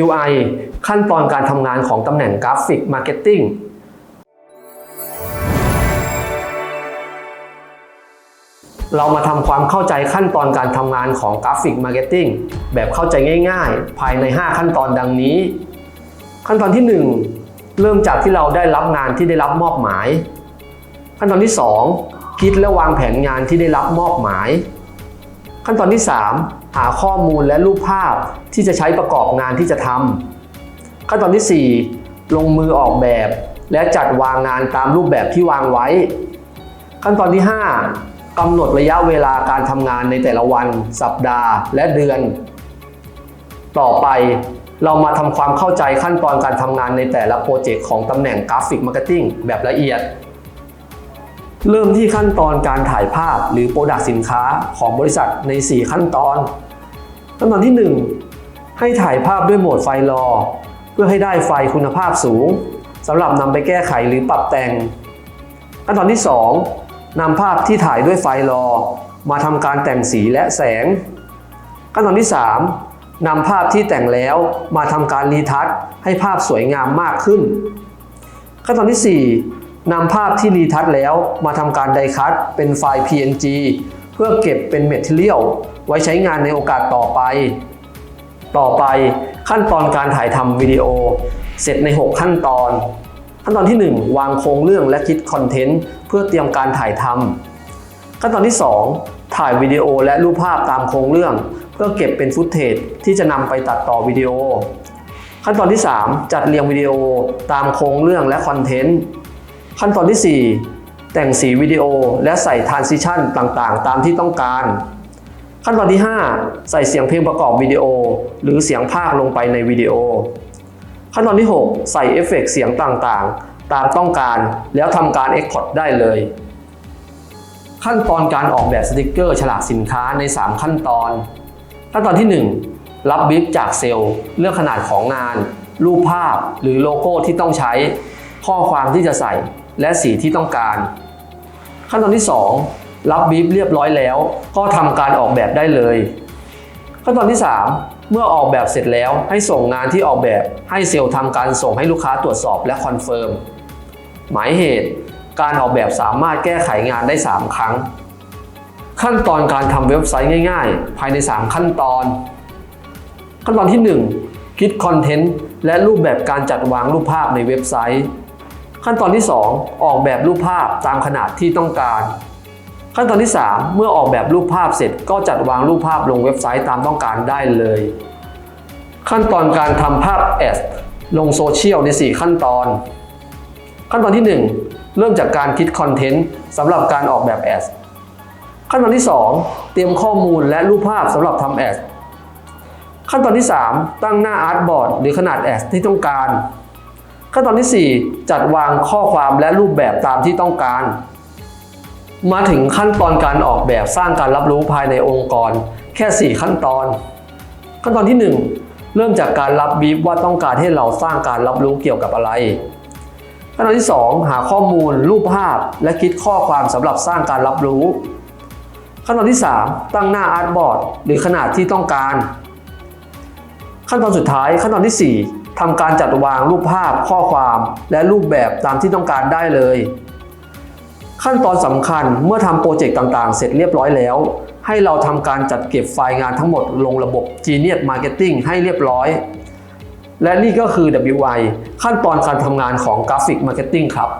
WI ขั้นตอนการทำงานของตำแหน่งกราฟิกมาร์เก็ตติ้งเรามาทำความเข้าใจขั้นตอนการทำงานของกราฟิกมาร์เก็ตติ้งแบบเข้าใจง่ายๆ ภายใน 5 ขั้นตอนดังนี้ ขั้นตอนที่ 1 เริ่มจากที่เราได้รับงานที่ได้รับมอบหมาย ขั้นตอนที่ 2 คิดและวางแผนงานที่ได้รับมอบหมาย ขั้นตอนที่ 3 หาข้อมูลและรูปภาพที่จะใช้ประกอบงานที่จะทำขั้นตอนที่ 4 ลงมือออกแบบ และจัดวางงานตามรูปแบบที่วางไว้ ขั้นตอนที่ 5กำหนดระยะเวลาการทำงานในแต่ละวัน สัปดาห์และเดือน ต่อไปเรามาทำความเข้าใจขั้นตอนการทำงานในแต่ละโปรเจกต์ของตำแหน่งกราฟิกมาร์เก็ตติ้งแบบละเอียด เริ่มที่ขั้นตอนการถ่ายภาพหรือโปรดักสินค้าของบริษัทใน 4 ขั้นตอน ขั้นตอนที่ 1 ให้ถ่ายภาพด้วยโหมดไฟรอ เพื่อให้ได้ไฟคุณภาพสูงสำหรับนำไปแก้ไขหรือปรับแต่ง ขั้นตอนที่ 2นำภาพที่ถ่ายด้วยไฟรอ มาทำการแต่งสีและแสง ขั้นตอนที่3นำภาพที่แต่งแล้วมาทำการรีทัชให้ภาพสวยงามมากขึ้น ขั้นตอนที่ 4 นำภาพที่รีทัชแล้วมาทำการไดคัตเป็นไฟล์ PNG เพื่อเก็บเป็นเมทเทียลไว้ใช้งานในโอกาสต่อไป ต่อไปขั้นตอนการถ่ายทำวิดีโอ เสร็จใน 6 ขั้นตอน ขั้นตอนที่ 1 วางโครงเรื่องและคิดคอนเทนต์เพื่อเตรียมการถ่ายทำขั้นตอนที่ 2 ถ่ายวิดีโอและรูปภาพตามโครงเรื่อง เพื่อเก็บเป็นฟุตเทจที่จะนำไปตัดต่อวิดีโอ ขั้นตอนที่ 3 จัดเรียงวิดีโอตามโครงเรื่องและคอนเทนต์ ขั้นตอนที่ 4 แต่งสีวิดีโอและใส่ทรานซิชันต่างๆ ตามที่ต้องการ ขั้นตอนที่ 5 ใส่เสียงเพลงประกอบวิดีโอ หรือเสียงภาคลงไปในวิดีโอ ขั้นตอนที่ 6 ใส่เอฟเฟกต์เสียงต่างๆ ตามต้องการแล้วทำการ Export ได้เลย ขั้นตอนการออกแบบสติกเกอร์ฉลากสินค้าใน 3 ขั้นตอน ขั้นตอนที่ 1 รับบิฟจากเซลล์เลือกขนาดของงาน รูปภาพหรือโลโก้ที่ต้องใช้ข้อความที่จะใส่ และสีที่ต้องการ ขั้นตอนที่ 2 รับบีฟเรียบร้อยแล้ว ก็ทำการออกแบบได้เลย ขั้นตอนที่ 3 เมื่อออกแบบเสร็จแล้วให้ส่งงานที่ออกแบบให้เซลล์ทำการส่งให้ลูกค้าตรวจสอบและคอนเฟิร์มหมายเหตุการออกแบบสามารถแก้ไขงานได้ 3 ครั้ง ขั้นตอนการทำเว็บไซต์ง่าย ๆ ภายใน 3 ขั้นตอน ขั้นตอนที่ 1 คิดคอนเทนต์และรูปแบบการจัดวางรูปภาพในเว็บไซต์ ขั้นตอนที่ 2 ออกแบบรูปภาพตามขนาดที่ต้องการ ขั้นตอนที่ 3 เมื่อออกแบบรูปภาพเสร็จก็จัดวางรูปภาพลงเว็บไซต์ตามต้องการได้เลย ขั้นตอนการทำภาพแอดลงโซเชียลใน 4 ขั้นตอน ขั้นตอนที่ 1 เริ่มจากการคิดคอนเทนต์สำหรับการออกแบบแอดขั้นตอนที่ 2 เตรียมข้อมูลและรูปภาพสำหรับทำแอดขั้นตอนที่ 3 ตั้งหน้าอาร์ตบอร์ดหรือขนาดแอดที่ต้องการ ขั้นตอนที่ 4 จัดวางข้อความและรูปแบบตามที่ต้องการ มาถึงขั้นตอนการออกแบบสร้างการรับรู้ภายในองค์กร แค่ 4 ขั้นตอน ขั้นตอนที่ 1 เริ่มจากการรับบีฟว่าต้องการให้เราสร้างการรับรู้เกี่ยวกับอะไร ขั้นตอนที่ 2 หาข้อมูล รูปภาพ และคิดข้อความสำหรับสร้างการรับรู้ ขั้นตอนที่ 3 ตั้งหน้าอาร์ตบอร์ดหรือขนาดที่ต้องการ ขั้นตอนสุดท้ายขั้นตอนที่ 4 ทำการจัดวางรูปภาพข้อความและรูปแบบตามที่ต้องการได้เลย ขั้นตอนสำคัญเมื่อทำโปรเจกต์ต่างๆ เสร็จเรียบร้อยแล้ว ให้เราทำการจัดเก็บไฟล์งานทั้งหมดลงระบบ Genius Marketing ให้เรียบร้อย และนี่ก็คือ WI ขั้นตอนการทำงานของ Graphic Marketing ครับ